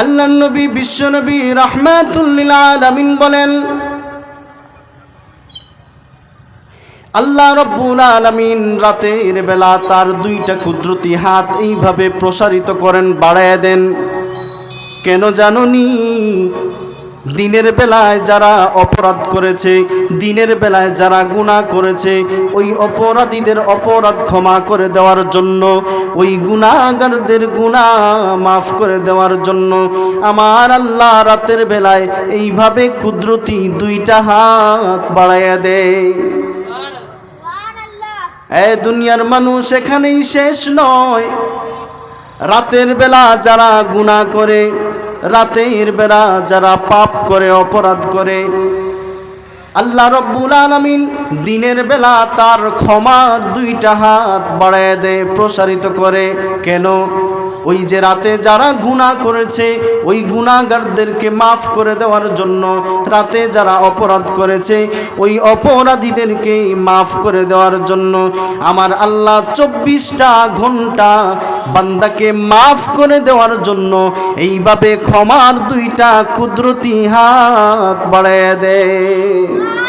আল্লাহ নবী বিশ্বনবী রহমাতুল্লিল আলামিন বলেন, আল্লাহ রব্বুল আলামিন রাতের বেলা তার দুইটা কুদরতি হাত এইভাবে প্রসারিত করেন বাড়ায় দেন। কেন জাননি? দিনের বেলায় যারা অপরাধ করেছে, দিনের বেলায় যারা গুনাহ করেছে, ওই অপরাধীদের অপরাধ ক্ষমা করে দেওয়ার জন্য ওই গুণাগারদের গুনাহ মাফ করে দেওয়ার জন্য আমার আল্লাহ রাতের বেলায় এইভাবে কুদরতি দুইটা হাত বাড়াইয়া দেয়। এ দুনিয়ার মানুষ এখানেই শেষ নয়। রাতের বেলা যারা গুণা করে, রাতের বেলা যারা পাপ করে, অপরাধ করে আল্লাহ রব্বুল আলমিন দিনের বেলা তার ক্ষমার দুইটা হাত বাড়ায় দেয় প্রসারিত করে। কেন? ওই যে রাতে যারা গুণা করেছে, ওই গুণাগারদেরকে মাফ করে দেওয়ার জন্য রাতে যারা অপরাধ করেছে, ওই অপরাধীদেরকে মাফ করে দেওয়ার জন্য আমার আল্লাহ চব্বিশটা ঘণ্টা বান্দাকে মাফ করে দেওয়ার জন্য এইভাবে ক্ষমার দুইটা কুদরতি হাত বাড়ায় দেয়।